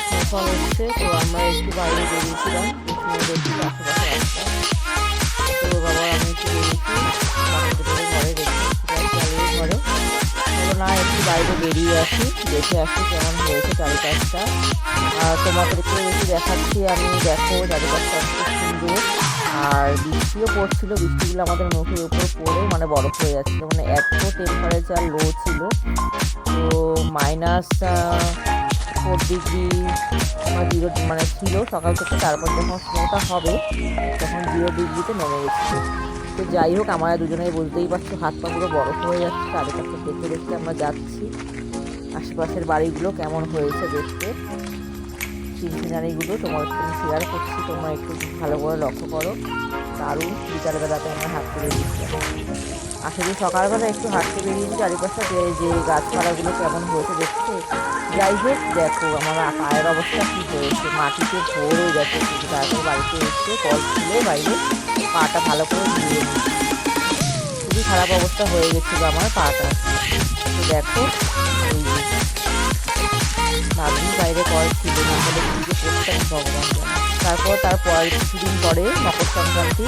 হচ্ছে তো আমরা একটু বাইরে বেরিয়েছিলাম তো বাবা ঘরে ঘরে না একটু বাইরে বেরিয়ে আসি দেখে আসি কেমন হয়েছে চারিপাশটা আর তোমাদেরকে একটু দেখাচ্ছি আমি দেখো চারিপাশটা খুব সুন্দর আর বৃষ্টিও পড়ছিল বৃষ্টিগুলো আমাদের মুখের উপর পড়ে মানে বরফ হয়ে যাচ্ছিল মানে এত টেম্পারেচার লো ছিল তো মাইনাস ফোর ডিগ্রি জিরো মানে ছিল সকাল থেকে তারপর যখন স্নোটা হবে, তখন জিরো ডিগ্রিতে নেমে গেছিল তো যাই হোক, আমরা দুজনেই বুঝতেই পারছ, হাত পা পুরো বরফ হয়ে যাচ্ছে চারিপাশে দেখতে দেখতে আমরা যাচ্ছি। আশেপাশের বাড়িগুলো কেমন হয়েছে দেখতে? সিনসিনারিগুলো তোমার একটু শেয়ার করছি, তোমরা একটু ভালো করে লক্ষ্য করো। দারুণ, বিকালবেলাতে আমরা হাঁটতে বেরিয়েছিলাম আসলে সকালবেলা একটু হাঁটতে বেরিয়েছি চারিপাশে যে যে গাছপালাগুলো কেমন হয়েছে দেখতে। যাই হোক, দেখো আমার পায়ের অবস্থা কী হয়েছে? মাটিতে ভোর কিন্তু তারপর বাড়িতে এসে কল খুলে বাইরে পাটা ভালো করে ধুয়ে খুবই খারাপ অবস্থা হয়ে গেছিল আমার পাটা। তো দেখো ভাবি বাইরে কল ছিল না হলে যে করতাম ভগবান। তারপর তারপর কিছুদিন পরে মকর সংক্রান্তি,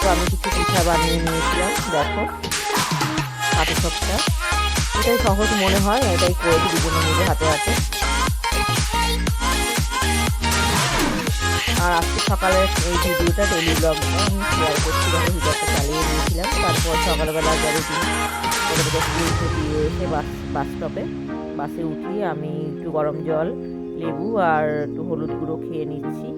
তো আমি কিছু পিঠা বানিয়ে নিয়েছিলাম, দেখো। হাতে সবটা এটাই সহজ মনে হয় এটাই করেছি দুজনে মিলে হাতে হাতে। আর আজকে সকালে এই ভিডিওটা ডেলি ব্লগটা আমি শেয়ার যখন হিটারটা চালিয়ে দিয়েছিলাম তারপর সকালবেলা যাবে স্কুল ছুটিয়ে এসে বাস বাস স্টপে বাসে উঠিয়ে আমি একটু গরম জল, লেবু আর একটু হলুদ গুঁড়ো খেয়ে নিচ্ছি।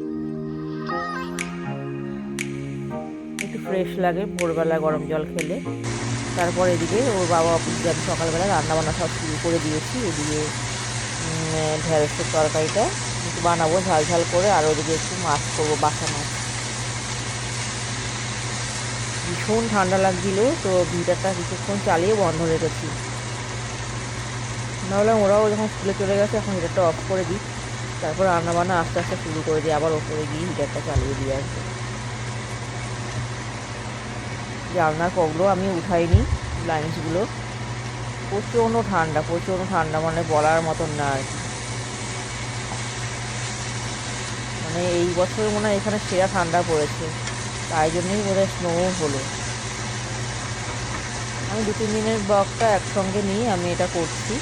একটু ফ্রেশ লাগে, ভোরবেলা গরম জল খেলে। তারপর এদিকে ওর বাবা অফিস যাবে সকালবেলা, রান্নাবান্না সব শুরু করে দিয়েছি। এদিকে ঢেঁড়সের তরকারিটা একটু বানাবো, ঝাল ঝাল করে, আর ওদিকে একটু মাছ করব, বাসা মাছ। ভীষণ ঠান্ডা লাগছিল, তো ভিটারটা কিছুক্ষণ চালিয়ে বন্ধ রেখেছি। নাহলে ওরাও যখন স্কুলে চলে গেছে, এখন হিটারটা অফ করে দিই তারপর রান্নাবান্না আস্তে আস্তে শুরু করে দিই, আবার ওপরে গিয়ে হিটারটা চালিয়ে দিয়ে আসব। জানলার কগলো আমি উঠাইনি ব্লাইন্ডসগুলো প্রচণ্ড ঠান্ডা প্রচণ্ড ঠান্ডা মানে বলার মতন না আর কি। মানে এই বছর মনে হয় এখানে সেরা ঠান্ডা পড়েছে, তাই জন্যই বোধহয় স্নো হলো। আমি দু তিন দিনের ব্লগটা একসঙ্গে নিয়ে আমি এটা করছি।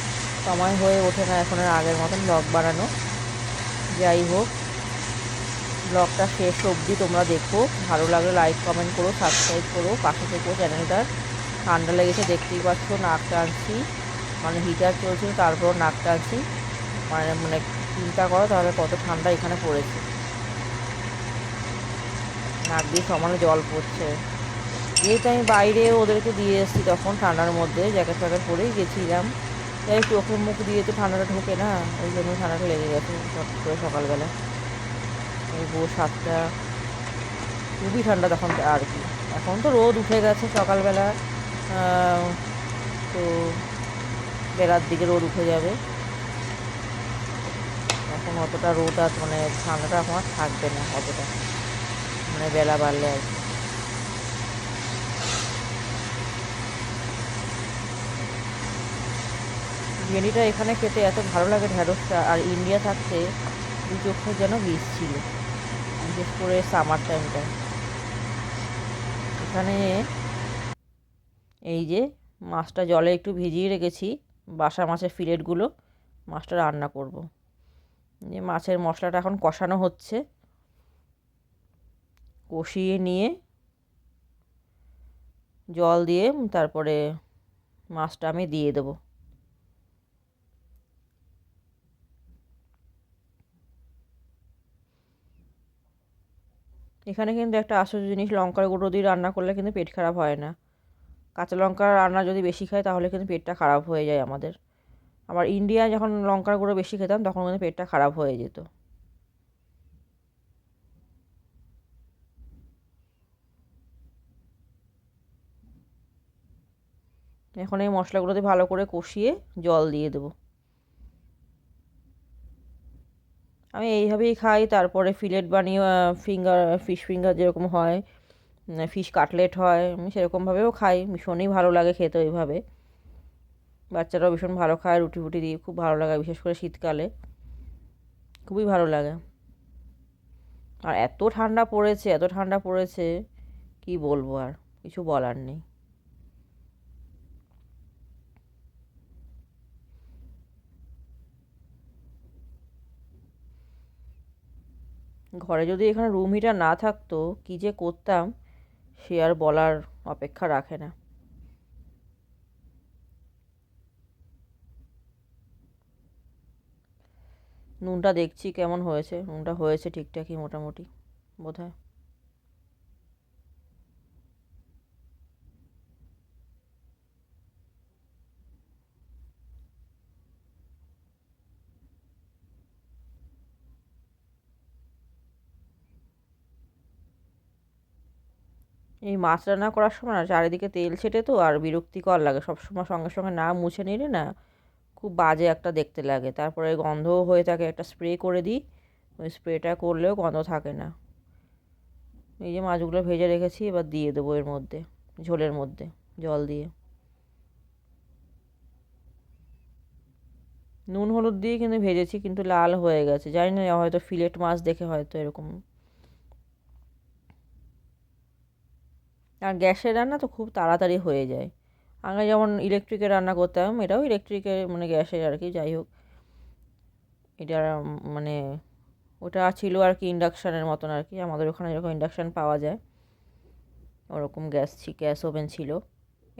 সময় হয়ে ওঠে না এখন আর আগের মতন ব্লগ বানানো। যাই হোক। ব্লগটা শেষ অবধি তোমরা দেখো। ভালো লাগলে লাইক কমেন্ট করো সাবস্ক্রাইব করো। পাশে থেকো চ্যানেলটার ঠান্ডা লেগেছে, দেখতেই পাচ্ছ নাক টানছি। মানে হিটার চলছিল, তারপর নাক টানছি। মানে মানে চিন্তা করো তাহলে কত ঠান্ডা এখানে পড়েছে। নাক দিয়ে সমানে জল পড়ছে। যেহেতু আমি বাইরে ওদেরকে দিয়ে এসেছি তখন ঠান্ডার মধ্যে জ্যাকেট ফ্যাকেট পরেই গেছিলাম। যাই চোখের মুখ দিয়ে তো ঠান্ডাটা ঢোকে না, ওই জন্য ঠান্ডাটা লেগে গেছে সকালবেলা। ভোর সাতটা। খুবই ঠান্ডা তখন আর কি। এখন তো রোদ উঠে গেছে সকালবেলা। তো বেলার দিকে রোদ উঠে যাবে। এখন অতটা রোদ আর মানে ঠান্ডাটা এখন আর থাকবে না অতটা। মানে বেলা বাড়লে আর কি। এখানে খেতে এত ভালো লাগে ঢ্যাঁড়সটা আর ইন্ডিয়া থাকতে দু চোখে যেন বিষ ছিল বিশেষ করে সামার টাইমটা এখানে এই যে মাছটা জলে একটু ভিজিয়ে রেখেছি বাসা মাছের ফিলেটগুলো মাছটা রান্না করব। যে মাছের মশলাটা এখন কষানো হচ্ছে। কষিয়ে নিয়ে জল দিয়ে তারপরে মাছটা আমি দিয়ে দেবো। এখানে কিন্তু একটা আশ্চর্য জিনিস, লঙ্কার গুঁড়ো দিয়ে রান্না করলে কিন্তু পেট খারাপ হয় না। কাঁচা লঙ্কার রান্না যদি বেশি খাই, তাহলে কিন্তু পেটটা খারাপ হয়ে যায় আমাদের। আবার ইন্ডিয়ায় যখন লঙ্কার গুঁড়ো বেশি খেতাম, তখন কিন্তু পেটটা খারাপ হয়ে যেত। এখন এই মশলাগুলোতে ভালো করে কষিয়ে জল দিয়ে দেবো। আমি এইভাবেই খাই, তারপরে ফিলেট বানিয়ে ফিঙ্গার ফিশ ফিঙ্গার যেরকম হয় ফিশ কাটলেট হয়, আমি সেরকমভাবেও খাই, ভীষণই ভালো লাগে খেতে ওইভাবে। বাচ্চারাও ভীষণ ভালো খায়, রুটি ফুটি দিয়ে খুব ভালো লাগে, বিশেষ করে শীতকালে। খুবই ভালো লাগে। আর এত ঠান্ডা পড়েছে, এত ঠান্ডা পড়েছে, কি বলব আর, কিছু বলার নেই। ঘরে যদি এখানে রুম হিটার না থাকতো, কী যে করতাম, সে আর বলার অপেক্ষা রাখে না। নুনটা দেখছি কেমন হয়েছে। নুনটা হয়েছে ঠিকঠাকই মোটামুটি বোধ হয় এই মাছ রান্না করার সময় না চারিদিকে তেল ছেটে তো আর বিরক্তিকর লাগে। সবসময় সঙ্গে সঙ্গে না মুছে নিলে না খুব বাজে একটা দেখতে লাগে। তারপরে গন্ধও হয়ে থাকে। একটা স্প্রে করে দিই। ওই স্প্রেটা করলেও গন্ধ থাকে না। এই যে মাছগুলো ভেজে রেখেছি, এবার দিয়ে দেবো এর মধ্যে, ঝোলের মধ্যে, জল দিয়ে। নুন, হলুদ দিয়ে কিন্তু ভেজেছি, কিন্তু লাল হয়ে গেছে। জানি না, হয়তো ফিলেট মাছ দেখে হয়তো এরকম আর গ্যাসের রান্না তো খুব তাড়াতাড়ি হয়ে যায়। আগে যেমন ইলেকট্রিকে রান্না করতাম, এটাও ইলেকট্রিকের মানে গ্যাসের আর কি, যাই হোক। এটা মানে ওটা ছিল আর কি ইন্ডাকশানের মতন আর কি, আমাদের ওখানে যেরকম ইন্ডাকশান পাওয়া যায়, ওরকম গ্যাস গ্যাস ওভেন ছিল।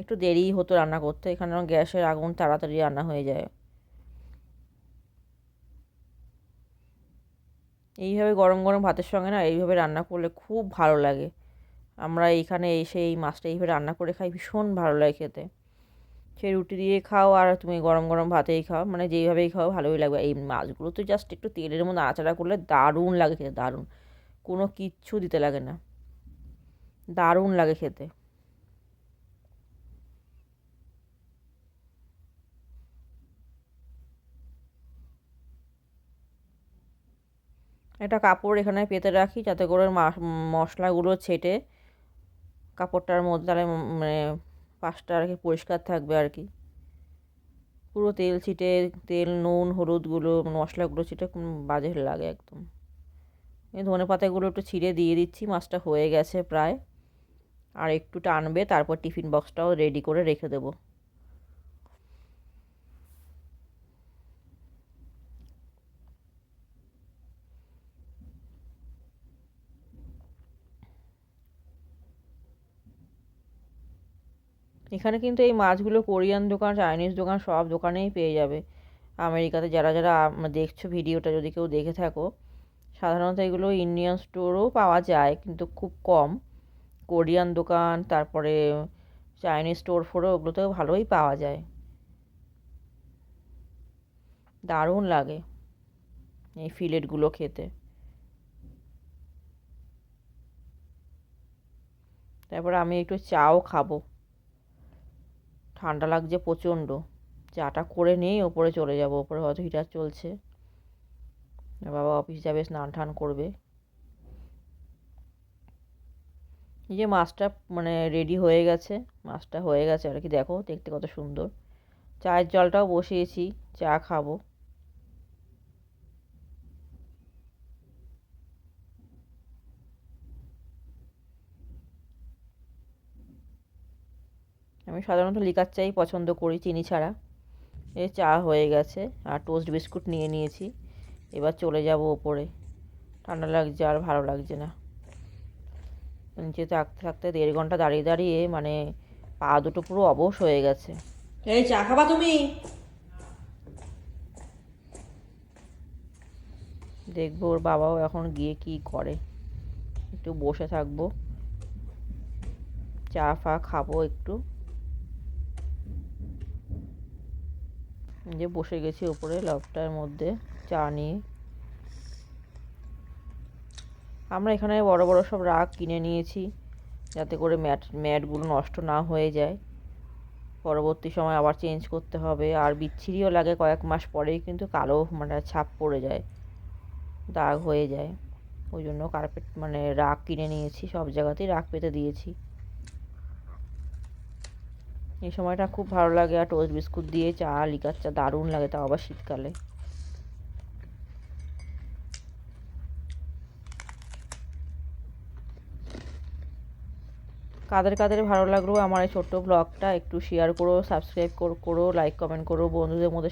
একটু দেরিই হতো রান্না করতে, এখানে গ্যাসের আগুন তাড়াতাড়ি রান্না হয়ে যায়। এইভাবে গরম গরম ভাতের সঙ্গে না, এইভাবে রান্না করলে খুব ভালো লাগে। আমরা এইখানে এসে এই মাছটা এইভাবে রান্না করে খাই, ভীষণ ভালো লাগে খেতে। সে রুটি দিয়ে খাও আর তুমি গরম গরম ভাতেই খাও মানে যেইভাবেই খাও ভালোই লাগবে। এই মাছগুলো তো জাস্ট একটু তেলের মধ্যে আচারা করলে দারুণ লাগে খেতে, দারুণ। কোনো কিচ্ছু দিতে লাগে না। দারুণ লাগে খেতে। একটা কাপড় এখানে পেতে রাখি যাতে করে মশলাগুলো ছেটে কাপড়টার মধ্যে তাহলে মানে পাশটা আর কি পরিষ্কার থাকবে আর কি। পুরো তেল ছিটে, তেল, নুন, হলুদগুলো মশলাগুলো ছিটে বাজে লাগে একদম। ধনে পাতাগুলো একটু ছিঁড়ে দিয়ে দিচ্ছি, মাছটা হয়ে গেছে প্রায়। আর একটু টানবে, তারপর টিফিন বক্সটাও রেডি করে রেখে দেবো। এখানে কিন্তু এই মাছগুলো কোরিয়ান দোকান, চাইনিজ দোকান, সব দোকানেই পেয়ে যাবে। আমেরিকাতে যারা যারা দেখছ ভিডিওটা, যদি কেউ দেখে থাকো, সাধারণত এগুলো ইন্ডিয়ান স্টোরও পাওয়া যায়, কিন্তু খুব কম। কোরিয়ান দোকান, তারপরে চাইনিজ স্টোর ফোরও ওগুলোতেও ভালোই পাওয়া যায়। দারুণ লাগে এই ফিলেটগুলো খেতে। তারপর আমি একটু চাও খাব। ঠান্ডা লাগছে প্রচণ্ড। চাটা করে নিয়েই ওপরে চলে যাব, ওপরে হয়তো হিটার চলছে। বাবা অফিস যাবে, স্নান টান করবে। এই যে মাছটা মানে রেডি হয়ে গেছে, মাছটা হয়ে গেছে। আর কি দেখো, দেখতে কত সুন্দর। চায়ের জলটাও বসিয়েছি, চা খাব। আমি সাধারণত লিকার চাই পছন্দ করি চিনি ছাড়া। এ চা হয়ে গেছে আর টোস্ট বিস্কুট নিয়ে নিয়েছি। এবার চলে যাব ওপরে। ঠান্ডা লাগছে আর ভালো লাগছে না। নিচে থাকতে থাকতে দেড় ঘণ্টা দাঁড়িয়ে দাঁড়িয়ে মানে পা দুটো পুরো অবশ হয়ে গেছে। এই চা খাবা তুমি? দেখব ওর বাবাও এখন গিয়ে কি করে। একটু বসে থাকব। চা ফা খাব একটু। যে বসে গেছি ওপরে লবটার মধ্যে, চা নিয়ে। আমরা এখানে বড় বড় সব রাগ কিনে নিয়েছি, যাতে করে ম্যাট, ম্যাটগুলো নষ্ট না হয়ে যায়। পরবর্তী সময় আবার চেঞ্জ করতে হবে। আর বিচ্ছিরিও লাগে কয়েক মাস পরেই, কিন্তু কালো মানে ছাপ পড়ে যায়, দাগ হয়ে যায়। ওই জন্য কার্পেট মানে রাগ কিনে নিয়েছি, সব জায়গাতেই রাগ পেতে দিয়েছি। এই সময়টা খুব ভালো লাগে, আর টোস্ট বিস্কুট দিয়ে চা, লিকার চা দারুণ লাগে তাও আবার শীতকালে। কাদের কাদের ভালো লাগল আমার এই ছোট্ট ব্লগটা একটু শেয়ার করো সাবস্ক্রাইব করো লাইক কমেন্ট করো, বন্ধুদের মধ্যে